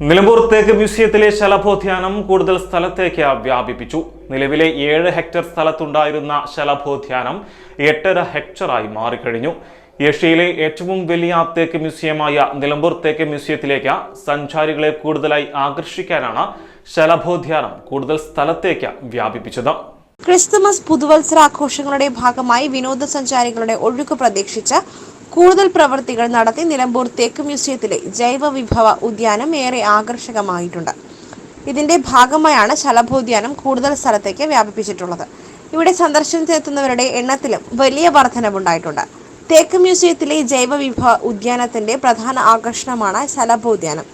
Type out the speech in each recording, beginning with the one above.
നിലമ്പൂർ തേക്ക് മ്യൂസിയത്തിലെ ശലഭോദ്യാനം കൂടുതൽ സ്ഥലത്തേക്ക് വ്യാപിപ്പിച്ചു. നിലവിലെ ഏഴ് ഹെക്ടർ സ്ഥലത്തുണ്ടായിരുന്ന ശലഭോദ്യാനം എട്ടര ഹെക്ടറായി മാറിക്കഴിഞ്ഞു. ഏഷ്യയിലെ ഏറ്റവും വലിയ തേക്ക് മ്യൂസിയമായ നിലമ്പൂർ തേക്ക് മ്യൂസിയത്തിലേക്ക് സഞ്ചാരികളെ കൂടുതലായി ആകർഷിക്കാനാണ് ശലഭോദ്യാനം കൂടുതൽ സ്ഥലത്തേക്ക് വ്യാപിപ്പിച്ചത്. ക്രിസ്തുമസ് പുതുവത്സരാഘോഷങ്ങളുടെ ഭാഗമായി വിനോദസഞ്ചാരികളുടെ ഒഴുക്ക് പ്രതീക്ഷിച്ച് കൂടുതൽ പ്രവൃത്തികൾ നടത്തി നിലമ്പൂർ തേക്ക് മ്യൂസിയത്തിലെ ജൈവ വിഭവ ഉദ്യാനം ഏറെ ആകർഷകമായിട്ടുണ്ട്. ഇതിന്റെ ഭാഗമായാണ് ശലഭോദ്യാനം കൂടുതൽ സ്ഥലത്തേക്ക് വ്യാപിപ്പിച്ചിട്ടുള്ളത്. ഇവിടെ സന്ദർശനത്തിനെത്തുന്നവരുടെ എണ്ണത്തിലും വലിയ വർധനവുണ്ടായിട്ടുണ്ട്. തേക്ക് മ്യൂസിയത്തിലെ ജൈവ വിഭവ ഉദ്യാനത്തിന്റെ പ്രധാന ആകർഷണമാണ് ശലഭോദ്യാനം.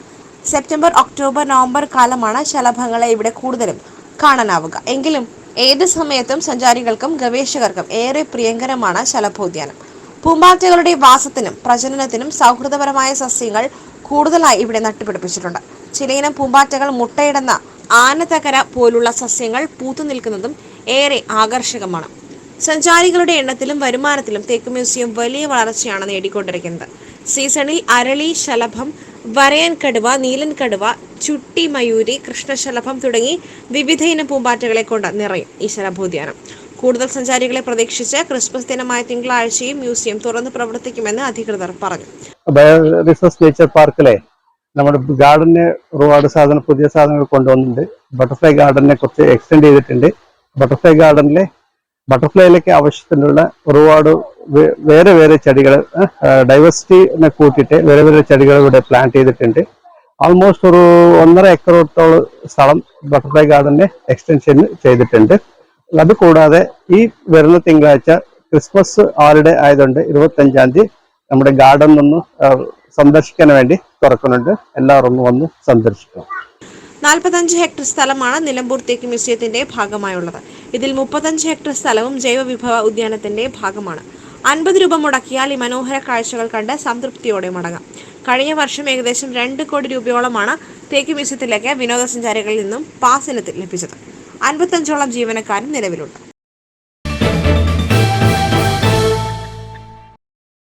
സെപ്റ്റംബർ ഒക്ടോബർ നവംബർ കാലമാണ് ശലഭങ്ങളെ ഇവിടെ കൂടുതലും കാണാനാവുക. എങ്കിലും ഏത് സമയത്തും സഞ്ചാരികൾക്കും ഗവേഷകർക്കും ഏറെ പ്രിയങ്കരമാണ് ശലഭോദ്യാനം. പൂമ്പാറ്റകളുടെ വാസത്തിനും പ്രജനനത്തിനും സൗഹൃദപരമായ സസ്യങ്ങൾ കൂടുതലായി ഇവിടെ നട്ടുപിടിപ്പിച്ചിട്ടുണ്ട്. ചിലയിനം പൂമ്പാറ്റകൾ മുട്ടയിടുന്ന ആനത്തകര പോലുള്ള സസ്യങ്ങൾ പൂത്തു നിൽക്കുന്നതും ഏറെ ആകർഷകമാണ്. സഞ്ചാരികളുടെ എണ്ണത്തിലും വരുമാനത്തിലും തേക്ക് മ്യൂസിയം വലിയ വളർച്ചയാണ് നേടിക്കൊണ്ടിരിക്കുന്നത്. സീസണിൽ അരളി ശലഭം വരയൻ കടുവ നീലൻ കടുവ ചുട്ടി മയൂരി കൃഷ്ണശലഭം തുടങ്ങി വിവിധയിനം പൂമ്പാറ്റകളെ കൊണ്ട് നിറയും ഈ ശലഭോദ്യാനം. കൂടുതൽ സഞ്ചാരികളെ പ്രതീക്ഷിച്ച് ക്രിസ്മസ് ദിനമായ തിങ്കളാഴ്ചയും മ്യൂസിയം തുറന്ന് പ്രവർത്തിക്കുമെന്ന് അധികൃതർ പറഞ്ഞു. നേച്ചർ പാർക്കിലെ നമ്മുടെ ഗാർഡന് ഒരുപാട് സാധനം പുതിയ സാധനങ്ങൾ കൊണ്ടുവന്നിട്ടുണ്ട്. ബട്ടർഫ്ലൈ ഗാർഡനെ കുറച്ച് എക്സ്റ്റെൻഡ് ചെയ്തിട്ടുണ്ട്. ബട്ടർഫ്ലൈ ഗാർഡനിലെ ബട്ടർഫ്ലൈയിലേക്ക് ആവശ്യത്തിനുള്ള ഒരുപാട് വേറെ വേറെ ചെടികൾ ഡൈവേഴ്സിറ്റിനെ കൂട്ടിയിട്ട് വേറെ വേറെ ചെടികൾ ഇവിടെ പ്ലാന്റ് ചെയ്തിട്ടുണ്ട്. ആൾമോസ്റ്റ് ഒരു ഒന്നര ഏക്കറോത്തോളം സ്ഥലം ബട്ടർഫ്ലൈ ഗാർഡനെ എക്സ്റ്റൻഷൻ ചെയ്തിട്ടുണ്ട്. അത് കൂടാതെ ഈ വരുന്ന തിങ്കളാഴ്ച ക്രിസ്മസ് ഹോളിഡേ ആയതുകൊണ്ട് ഇരുപത്തഞ്ചാം തീയതി നമ്മുടെ ഗാർഡൻ ഒന്ന് സന്ദർശിക്കാൻ വേണ്ടി തുറക്കുന്നുണ്ട്. എല്ലാവരും ഒന്ന് വന്ന് സന്ദർശിക്കണം. നാൽപ്പത്തഞ്ച് ഹെക്ടർ സ്ഥലമാണ് നിലമ്പൂർ തേക്ക് മ്യൂസിയത്തിന്റെ ഭാഗമായുള്ളത്. ഇതിൽ മുപ്പത്തഞ്ച് ഹെക്ടർ സ്ഥലവും ജൈവവിഭവ ഉദ്യാനത്തിന്റെ ഭാഗമാണ്. അൻപത് രൂപ മുടക്കിയാൽ ഈ മനോഹര കാഴ്ചകൾ കണ്ട് സംതൃപ്തിയോടെ മടങ്ങാം. കഴിഞ്ഞ വർഷം ഏകദേശം രണ്ട് കോടി രൂപയോളമാണ് തേക്ക് മ്യൂസിയത്തിലേക്ക് വിനോദസഞ്ചാരികളിൽ നിന്നും പാസ് ഇനത്തിൽ ലഭിച്ചത്. അൻപത്തഞ്ചോളം ജീവനക്കാരും നിലവിലുണ്ട്.